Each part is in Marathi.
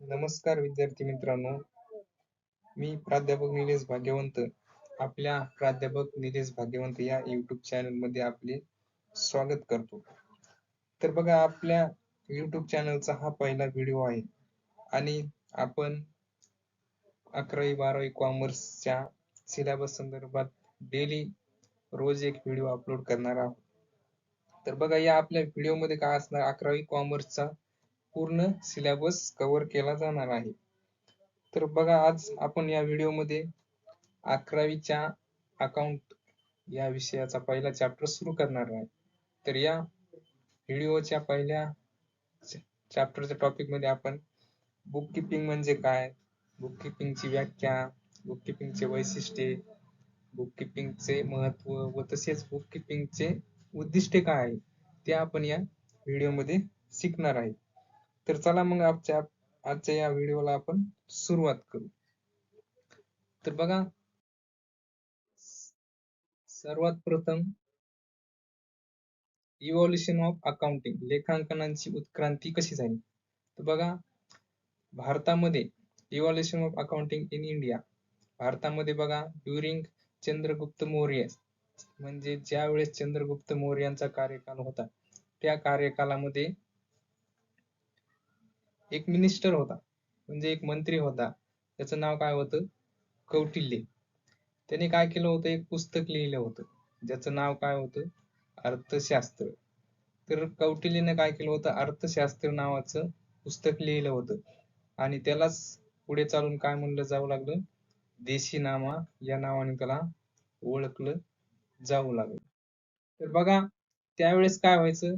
नमस्कार विद्यार्थी मित्रांनो. मी प्राध्यापक निलेश भाग्यवंत आपल्या प्राध्यापक निलेश भाग्यवंत या युट्यूब चॅनलमध्ये आपले स्वागत करतो. तर बघा आपल्या युट्यूब चॅनलचा हा पहिला व्हिडिओ आहे. आणि आपण अकरावी बारावी कॉमर्सच्या सिलेबस संदर्भात डेली रोज एक व्हिडिओ अपलोड करणार आहोत. तर बघा या आपल्या व्हिडिओमध्ये काय असणार? अकरावी कॉमर्सचा पूर्ण सिलेबस कव्हर केला जाणार आहे. तर बघा आज आपण या व्हिडिओमध्ये अकरावीच्या अकाउंट या विषयाचा पहिला चॅप्टर सुरू करणार आहे. तर या व्हिडिओच्या पहिल्या चॅप्टरच्या टॉपिकमध्ये आपण बुक किपिंग म्हणजे काय? बुक किपिंगची व्याख्या बुक किपिंगचे वैशिष्ट्ये बुक किपिंगचे महत्त्व व तसेच बुक किपिंगचे उद्दिष्टे काय आहे ते आपण या व्हिडिओमध्ये शिकणार आहे. तर चला मग आजच्या आजच्या या व्हिडिओला आपण सुरुवात करू. तर बघा सर्वात प्रथम इव्हॉल्युशन ऑफ अकाउंटिंग लेखांकनाची उत्क्रांती कशी झाली? तर बघा भारतामध्ये evolution of accounting in India भारतामध्ये बघा ड्युरिंग चंद्रगुप्त मौर्य म्हणजे ज्या वेळेस चंद्रगुप्त मौर्यांचा कार्यकाल होता त्या कार्यकालामध्ये एक मिनिस्टर होता. म्हणजे एक मंत्री होता. त्याचं नाव काय होतं? कौटिल्य. त्याने काय केलं होतं? एक पुस्तक लिहिलं होतं. ज्याचं नाव काय होतं? अर्थशास्त्र. तर कौटिल्यने काय केलं होतं? अर्थशास्त्र नावाचं पुस्तक लिहिलं होतं. आणि त्यालाच पुढे चालून काय म्हणलं जावं लागलं? देशी नामा या नावाने त्याला ओळखलं जाऊ लागलं. तर बघा त्यावेळेस काय व्हायचं?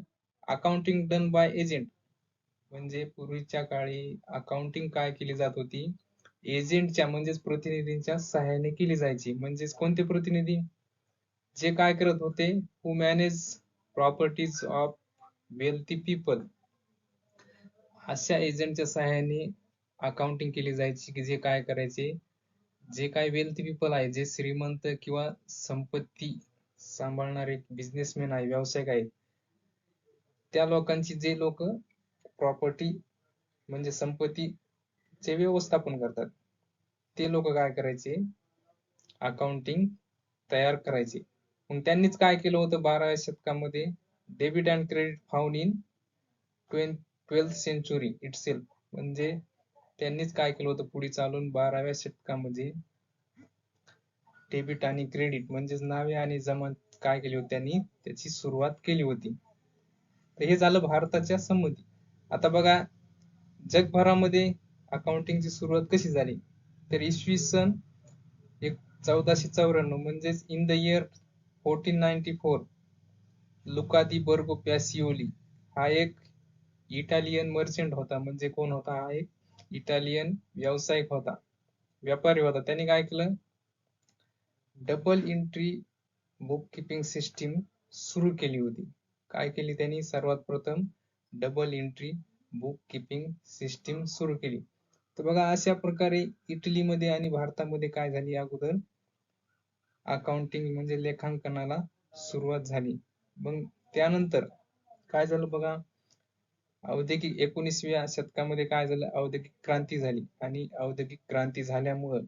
अकाउंटिंग डन बाय एजंट म्हणजे पूर्वीच्या काळी अकाउंटिंग काय केली जात होती? एजंटच्या म्हणजेच प्रतिनिधींच्या सहाय्याने केली जायची. म्हणजेच कोणते प्रतिनिधी? जे काय करत होते? Who manage properties of wealthy people अशा एजंटच्या सहाय्याने अकाउंटिंग केली जायची की जे काय करायचे? जे काय वेल्थी पीपल आहे जे श्रीमंत किंवा संपत्ती सांभाळणारे बिझनेसमॅन आहे व्यावसायिक आहेत त्या लोकांची जे लोक प्रॉपर्टी म्हणजे संपत्तीचे व्यवस्थापन करतात. ते लोक काय करायचे? अकाउंटिंग तयार करायचे. मग त्यांनीच काय केलं होतं? बाराव्या शतकामध्ये debit and credit found in twelfth century itself म्हणजे त्यांनीच काय केलं होतं? पुढे चालून बाराव्या शतकामध्ये डेबिट आणि क्रेडिट म्हणजेच नावे आणि जमा काय केली होती त्यांनी? त्याची सुरुवात केली होती. तर हे झालं भारताच्या संमती. आता बघा जगभरामध्ये अकाउंटिंगची सुरुवात कशी झाली? तर इसवी सन एक चौदाशे चौऱ्याण्णव म्हणजेच in the year fourteen ninety four Luca di Borgo Pacioli हा एक इटालियन मर्चंट होता. म्हणजे कोण होता? हा एक इटालियन व्यावसायिक होता. व्यापारी होता. त्याने काय केलं? Double entry book keeping system सुरू केली होती. काय केली त्यांनी? सर्वात प्रथम double entry book keeping system सुरू केली. तर बघा अशा प्रकारे इटलीमध्ये आणि भारतामध्ये काय झाली अगोदर? अकाउंटिंग म्हणजे लेखांकनाला सुरुवात झाली. मग त्यानंतर काय झालं बघा? औद्योगिक एकोणीसव्या शतकामध्ये काय झालं? औद्योगिक क्रांती झाली. आणि औद्योगिक क्रांती झाल्यामुळं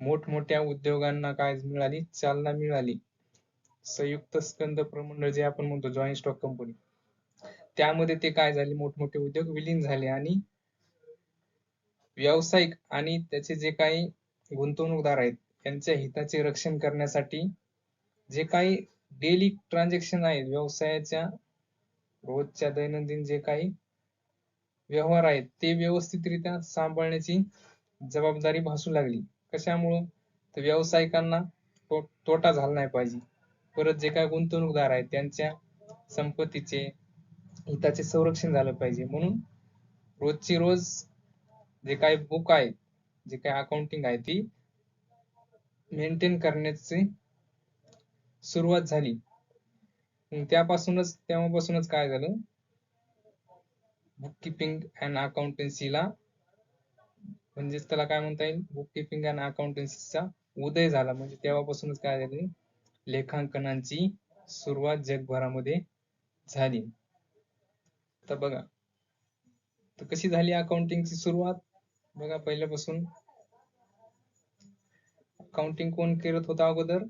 मोठमोठ्या उद्योगांना काय मिळाली? चालना मिळाली. संयुक्त स्कंद प्रमंडळ जे आपण म्हणतो जॉईंट स्टॉक कंपनी त्यामध्ये ते काय झाले? मोठमोठे उद्योग विलीन झाले आणि व्यावसायिक आणि त्याचे जे काही गुंतवणूकदार आहेत त्यांच्या हिताचे रक्षण करण्यासाठी जे काही डेली ट्रान्झॅक्शन आहेत व्यवसायाच्या रोजच्या दैनंदिन जे काही व्यवहार आहेत ते व्यवस्थितरित्या सांभाळण्याची जबाबदारी भासू लागली. कशामुळं? तर व्यावसायिकांना तोटा झाला नाही पाहिजे. परत जे काही गुंतवणूकदार आहेत त्यांच्या संपत्तीचे हिताचे संरक्षण झालं पाहिजे. म्हणून रोजची रोज जे काही बुक आहे जे काही अकाउंटिंग आहे ती मेंटेन करण्याची सुरुवात झाली. त्यापासूनच तेव्हापासूनच काय झालं? बुक किपिंग अँड अकाउंटन्सीला म्हणजेच त्याला काय म्हणता येईल? बुक किपिंग अँड अकाउंटन्सीचा उदय झाला. म्हणजे तेव्हापासूनच काय झाले? लेखांकनाची सुरुवात जगभरामध्ये झाली. तर बघा. तर कशी झाली अकाउंटिंगची सुरुवात? बघा पहिल्यापासून. अकाउंटिंग कोण करत होता अगोदर?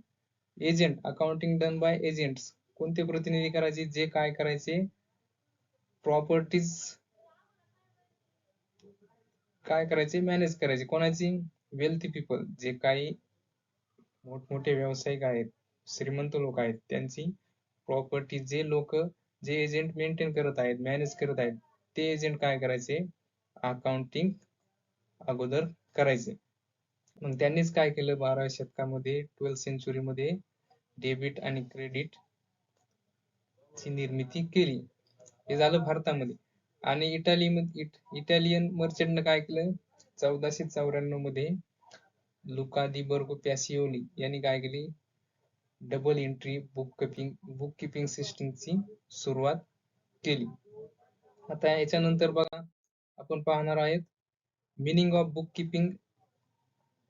Agent accounting done by agent कोणते प्रतिनिधी करायचे? जे काय करायचे? प्रॉपर्टीज काय करायचे? मॅनेज करायचे. कोणाची? वेल्थी पीपल जे काही मोठमोठे व्यावसायिक आहेत श्रीमंत लोक आहेत त्यांची प्रॉपर्टी जे लोक जे एजंट मेंटेन करत आहेत मॅनेज करत आहेत ते एजंट काय करायचे? अकाउंटिंग अगोदर करायचे. मग त्यांनीच काय केलं? बाराव्या शतकामध्ये ट्वेल्थ सेंचुरी मध्ये डेबिट आणि क्रेडिट ची निर्मिती केली. हे झालं भारतामध्ये. आणि इटाली इटालियन मर्चंटनं काय केलं? चौदाशे चौऱ्याण्णवमध्ये लुका बर्गो पॅसिओली यांनी काय केली? Double entry book bookkeeping book keeping सिस्टीमची सुरुवात केली. आता याच्यानंतर बघा आपण पाहणार आहेत मिनिंग ऑफ बुक किपिंग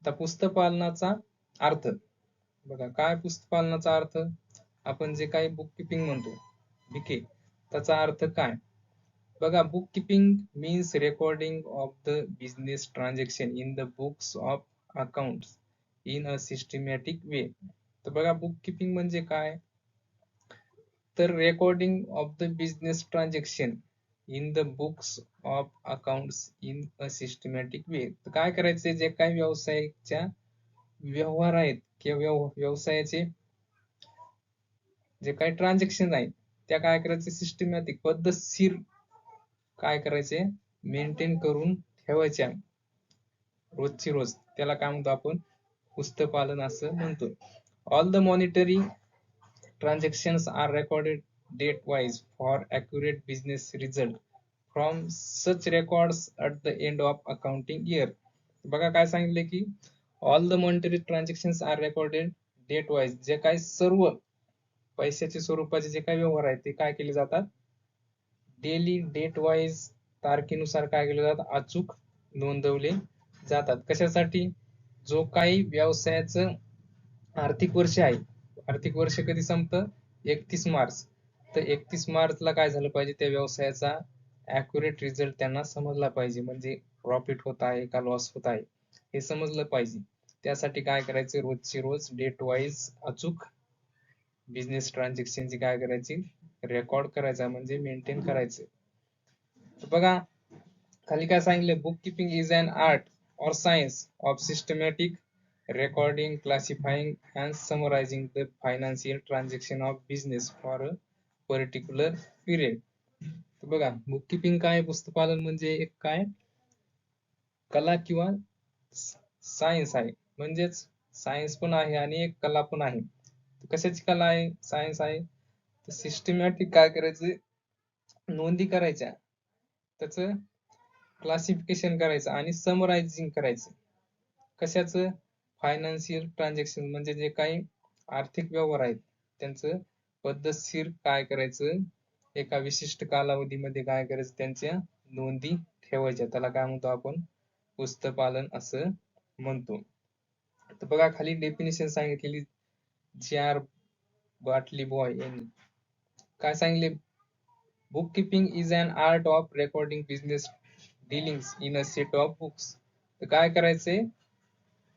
पुस्तपालनाचा पुस्तकपालनाचा अर्थ. बघा काय पुस्तपालनाचा अर्थ? आपण जे काही बुक किपिंग म्हणतो बीके त्याचा अर्थ काय? बघा book keeping means recording of the business transaction in the books of account in a systematic way तर बघा बुक किपिंग म्हणजे काय? तर recording of the business transaction in the books of accounts in a systematic way तर काय करायचे जे काही व्यवसायाच्या व्यवहार आहेत किंवा व्यवसायाचे जे काही ट्रान्झॅक्शन आहेत त्या काय करायचे? सिस्टमॅटिक पद्धतशीर काय करायचे? मेंटेन करून ठेवायच्या. रोजची रोज. त्याला काय म्हणतो आपण? पुस्तपालन असं म्हणतो. All the monetary transactions are recorded date wise for accurate business result from such records at the end of accounting year बघा काय सांगितले की all the monetary transactions are recorded date wise जे काही सर्व पैशाचे स्वरूपाचे जे काही व्यवहार आहेत ते काय केले जातात? डेली डेट वाईज तारखेनुसार काय केले जातात? अचूक नोंदवले जातात. कशासाठी? जो काही व्यवसायाचं आर्थिक वर्ष आहे आर्थिक वर्ष कधी संपतं? एकतीस मार्च. तर एकतीस मार्चला काय झालं पाहिजे? त्या व्यवसायाचा अॅक्युरेट रिझल्ट त्यांना समजला पाहिजे. म्हणजे प्रॉफिट होत आहे का लॉस होत आहे? हे समजलं पाहिजे. त्यासाठी काय करायचे? रोजची रोज डेट वाईज अचूक बिझनेस ट्रान्झॅक्शनची काय करायची? रेकॉर्ड करायचा. म्हणजे मेंटेन करायचं. बघा खाली काय सांगितलं? Book keeping is an art or science of systematic recording, classifying, and summarizing the financial transaction of business for a particular period. बघा बुक किपिंग काय पुस्तकपालन म्हणजे एक काय? कला किंवा सायन्स आहे. म्हणजेच सायन्स पण आहे आणि एक कला पण आहे. कशाची कला आहे? सायन्स आहे. तर सिस्टमॅटिक काय करायचं? नोंदी करायच्या. त्याच क्लासिफिकेशन करायचं आणि समरायझिंग करायचं. कशाचं? फायनान्शियल ट्रान्झॅक्शन म्हणजे जे काही आर्थिक व्यवहार आहेत त्यांचं पद्धतशीर काय करायचं एका विशिष्ट कालावधीमध्ये काय करायचं त्यांच्या नोंदी ठेवायच्या. त्याला काय म्हणतो आपण? पुस्तपालन असं म्हणतो. तर बघा खाली डेफिनेशन सांगितलेली जी आर बाटली बॉय यांनी. काय सांगितले? Book keeping is an art of recording business dealings in a set of books तर काय करायचंय?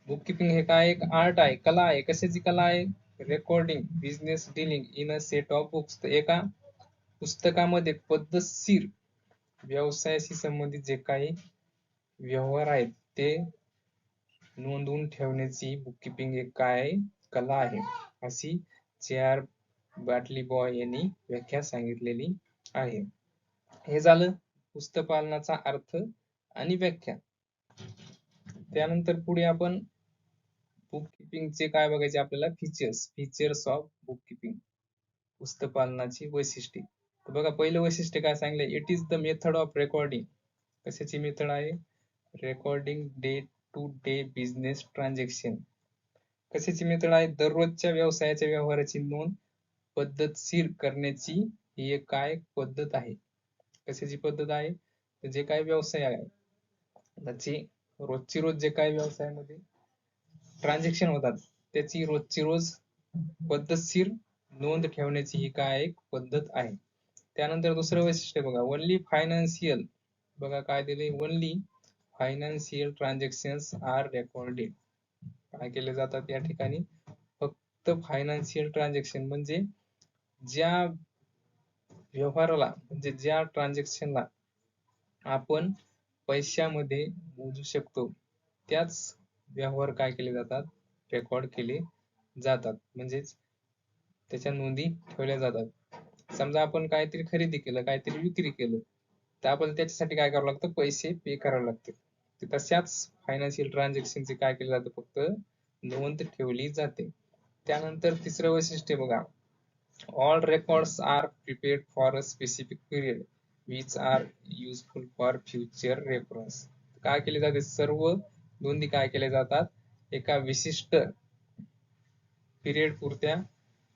बुक किपिंग हे काय एक आर्ट आहे कला आहे. कशाची कला आहे? Recording business dealing in a set of books एका पुस्तकामध्ये पद्धतशीर व्यवसायाशी संबंधित जे काही व्यवहार आहेत ते नोंदवून ठेवण्याची बुक किपिंग एक काय कला आहे? अशी जे आर बाटली बॉय यांनी व्याख्या सांगितलेली आहे. हे झालं पुस्तकपालनाचा अर्थ आणि व्याख्या. त्यानंतर पुढे आपण बुक किपिंगचे काय बघायचे आपल्याला? Features features of book keeping पुस्तपालनाची वैशिष्ट्ये. बघा पहिलं वैशिष्ट्य काय सांगले? It is the method of recording कशाची मेथड आहे? Recording day to day business transaction कशाची मेथड आहे? दररोजच्या व्यवसायाच्या व्यवहाराची नोंद पद्धतशीर करण्याची ही एक काय पद्धत आहे? कशाची पद्धत आहे? जे काय व्यवसाय आहे त्याची रोजची रोज जे काय व्यवसायामध्ये ट्रान्झॅक्शन होतात. त्याची रोजची रोज पद्धतशीर नोंद ठेवण्याची ही काय एक पद्धत आहे. त्यानंतर दुसरं वैशिष्ट्य बघा. ओनली फायनान्शियल बघा काय दिले? Only financial transactions are recorded काय केले जातात या ठिकाणी? फक्त फायनान्शियल ट्रान्झॅक्शन म्हणजे ज्या व्यवहाराला म्हणजे ज्या ट्रान्झॅक्शनला आपण पैशामध्ये मोजू शकतो त्याच व्यवहार काय केले जातात? रेकॉर्ड केले जातात. म्हणजेच त्याच्या नोंदी ठेवल्या जातात. समजा आपण काहीतरी खरेदी केलं काहीतरी विक्री केलं तर आपण त्याच्यासाठी काय करावं लागतं? पैसे पे करावे लागते तशाच फायनान्शियल ट्रान्झॅक्शनचे काय केलं जातं? फक्त नोंद ठेवली जाते. त्यानंतर तिसरं वैशिष्ट्य बघा. All records are prepared for a specific period which are useful for future reference काय केले जाते? सर्व नोंदी काय केल्या जातात? एका विशिष्ट पिरियड पुरत्या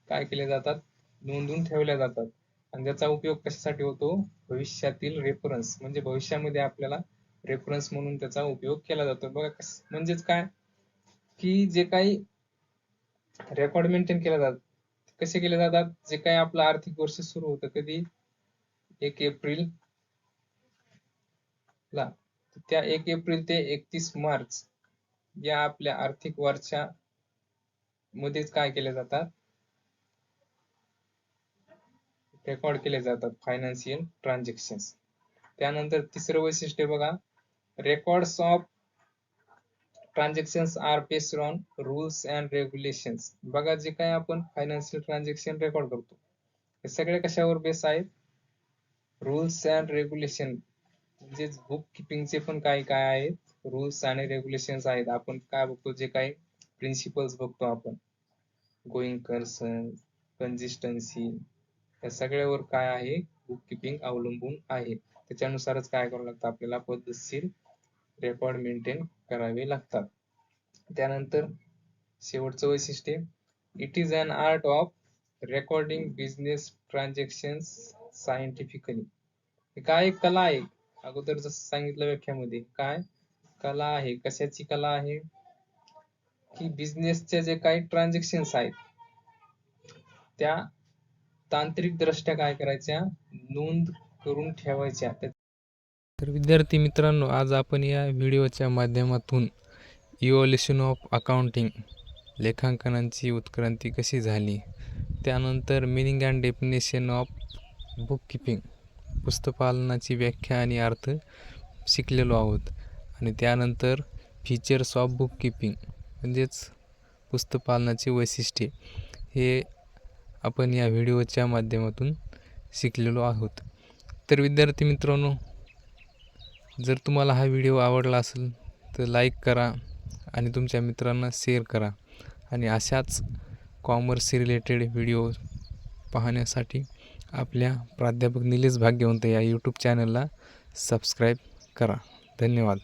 काय केल्या जातात? नोंदून ठेवल्या जातात. आणि त्याचा उपयोग कशासाठी होतो? भविष्यातील रेफरन्स म्हणजे भविष्यामध्ये आपल्याला रेफरन्स म्हणून त्याचा उपयोग केला जातो. बघा म्हणजेच काय? की जे काही रेकॉर्ड मेंटेन केल्या जातात कसे केले जातात? जे काही आपलं आर्थिक वर्ष सुरू होतं कधी? एक एप्रिल ला. त्या एक एप्रिल ते एकतीस मार्च या आपल्या आर्थिक वर्षा मध्येच काय केले जातात? रेकॉर्ड केले जातात फायनान्शियल ट्रान्झॅक्शन त्यानंतर तिसरं वैशिष्ट्य बघा. Records of transaction are based on rules and regulation बघा जे काही आपण फायनान्शियल ट्रान्झॅक्शन रेकॉर्ड करतो. हे सगळे कशावर बेस आहेत? रुल्स अँड रेग्युलेशन म्हणजेच बुक किपिंगचे पण काही काय आहेत? रुल्स आणि रेग्युलेशन्स आहेत. आपण काय बघतो? जे काही प्रिन्सिपल्स बघतो आपण. गोईंग कर्सन कन्सिस्टन्सी या सगळ्यावर काय आहे? बुक किपिंग अवलंबून आहे. त्याच्यानुसारच काय करावं लागतं? आपल्याला पद्धतशीर रेकॉर्ड मेंटेन करावे लागतात. त्यानंतर शेवटचं वैशिष्ट्य it is an art of recording business transaction scientifically काय? कला आहे. अगोदर जसं सांगितलं व्याख्यामध्ये काय? कला आहे. कशाची कला आहे? की बिझनेसचे जे काही ट्रान्झॅक्शन्स आहेत त्या तांत्रिक दृष्ट्या काय करायच्या? नोंद करून ठेवायच्या. तर विद्यार्थी मित्रांनो आज आपण या व्हिडिओच्या माध्यमातून इव्हॉल्युशन ऑफ अकाउंटिंग लेखांकनांची उत्क्रांती कशी झाली? त्यानंतर meaning and definition of book keeping पुस्तपालनाची व्याख्या आणि अर्थ शिकलेलो आहोत. आणि त्यानंतर फीचर्स ऑफ बुक किपिंग म्हणजेच पुस्तपालनाचे वैशिष्ट्ये हे आपण या व्हिडिओच्या माध्यमातून शिकलेलो आहोत. तर विद्यार्थी मित्रांनो जर तुम्हाला हा व्हिडिओ आवडला असेल तर लाईक करा आणि तुमच्या मित्रांना शेअर करा. आणि अशाच कॉमर्स रिलेटेड व्हिडिओ पाहण्यासाठी आपल्या प्राध्यापक निलेश भाग्यवंत या यूट्यूब चॅनलला सबस्क्राईब करा. धन्यवाद.